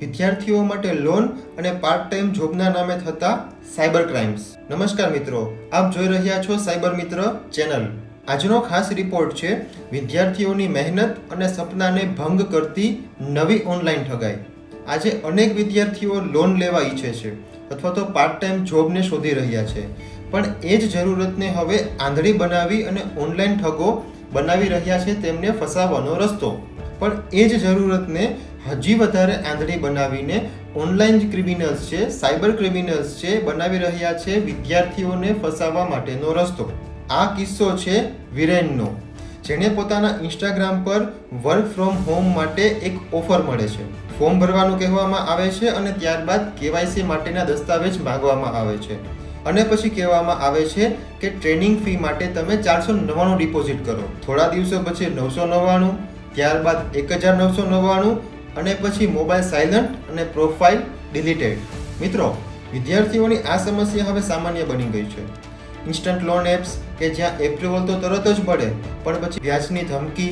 વિદ્યાર્થીઓ માટે લોન અને પાર્ટ ટાઈમ જોબના નામે થતા સાયબર ક્રાઇમ્સ નમસ્કાર મિત્રો, આપ જોઈ રહ્યા છો સાયબર મિત્ર ચેનલ આજનો ખાસ રિપોર્ટ છે, વિદ્યાર્થીઓની મહેનત અને સપનાને ભંગ કરતી નવી ઓનલાઈન ઠગાઈ. આજે અનેક વિદ્યાર્થીઓ લોન લેવા ઈચ્છે છે, અથવા તો પાર્ટ ટાઈમ જોબને શોધી રહ્યા છે. પણ એ જ જરૂરતને હવે આંધળી બનાવી અને ઓનલાઈન ઠગો બનાવી રહ્યા છે તેમને ફસાવવાનો રસ્તો. પણ એ જ જરૂરતને હજી વધારે આંધળી બનાવીને ઓનલાઈન ક્રિમિનલ્સ છે સાયબર ક્રિમિનલ્સ છે, બનાવી રહ્યા છે વિદ્યાર્થીઓને ફસાવવા માટેનો રસ્તો. આ કિસ્સો છે વિરેનનો, જેણે પોતાના ઇન્સ્ટાગ્રામ પર વર્ક ફ્રોમ હોમ માટે એક ઓફર મળે છે. ફોર્મ ભરવાનું કહેવામાં આવે છે અને ત્યારબાદ કેવાયસી માટેના દસ્તાવેજ માંગવામાં આવે છે. અને પછી કહેવામાં આવે છે કે ટ્રેનિંગ ફી માટે તમે ચારસો નવ્વાણું ડિપોઝિટ કરો. થોડા દિવસો પછી નવસો નવ્વાણું, ત્યારબાદ એક હજાર નવસો નવ્વાણું અને પછી મોબાઈલ સાયલન્ટ અને પ્રોફાઇલ ડિલીટેડ. મિત્રો, વિદ્યાર્થીઓની આ સમસ્યા હવે સામાન્ય બની ગઈ છે. ઇન્સ્ટન્ટ લોન એપ્સ કે જ્યાં એપ્રુવલ તો તરત જ મળે, પણ પછી વ્યાજની ધમકી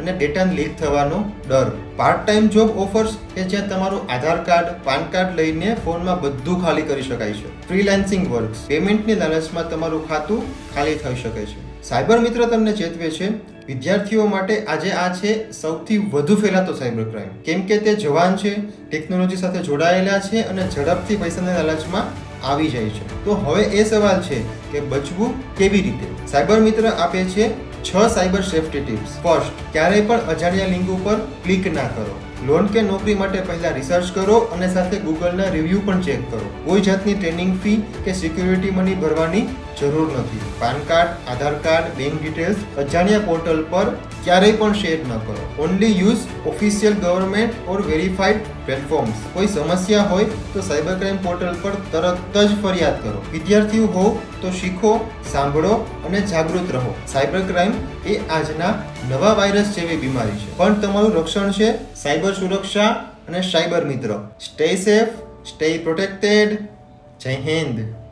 અને ડેટા લીક થવાનો ડર. પાર્ટ ટાઈમ જોબ ઓફર્સ કે જ્યાં તમારું આધાર કાર્ડ, પાન કાર્ડ લઈને ફોનમાં બધું ખાલી કરી શકાય છે. ફ્રીલાન્સિંગ વર્ક્સ પેમેન્ટની લાલચમાં તમારું ખાતું ખાલી થઈ શકે છે. સાયબર મિત્ર તમને ચેતવે છે, વિદ્યાર્થીઓ માટે આજે આ છે સૌથી વધુ ફેલાતો સાયબર ક્રાઇમ કેમ કે તે જવાન છે ટેકનોલોજી સાથે જોડાયેલા છે અને ઝડપથી પૈસાની લાલચમાં આવી જાય છે. તો હવે એ સવાલ છે કે બચવું કેવી રીતે? સાયબર મિત્ર આપે છે છ સાયબર સેફ્ટી ટિપ્સ. ફર્સ્ટ ક્યારેય પણ અજાણ્યા લિંક ઉપર ક્લિક ના કરો. લોન કે નોકરી માટે પહેલા રિસર્ચ કરો અને સાથે ગૂગલના રિવ્યૂ પણ ચેક કરો. કોઈ જાતની ટ્રેનિંગ ફી કે સિક્યુરિટી મની ભરવાની જરૂર નથી. PAN card, Aadhaar card bank details અજાણ્યા પોર્ટલ પર ક્યારેય પણ શેર ન કરો. Only use official government or verified platforms કોઈ સમસ્યા હોય તો સાયબર ક્રાઇમ પોર્ટલ પર તરત જ ફરિયાદ કરો. વિદ્યાર્થીઓ હો તો શીખો, સાંભળો અને જાગૃત રહો. સાયબર ક્રાઇમ એ આજના નવા વાયરસ જેવી બીમારી છે. પણ તમારું રક્ષણ છે સાયબર સુરક્ષા અને સાયબર મિત્ર. સ્ટે સેફ સ્ટે પ્રોટેક્ટેડ જય હિન્દ.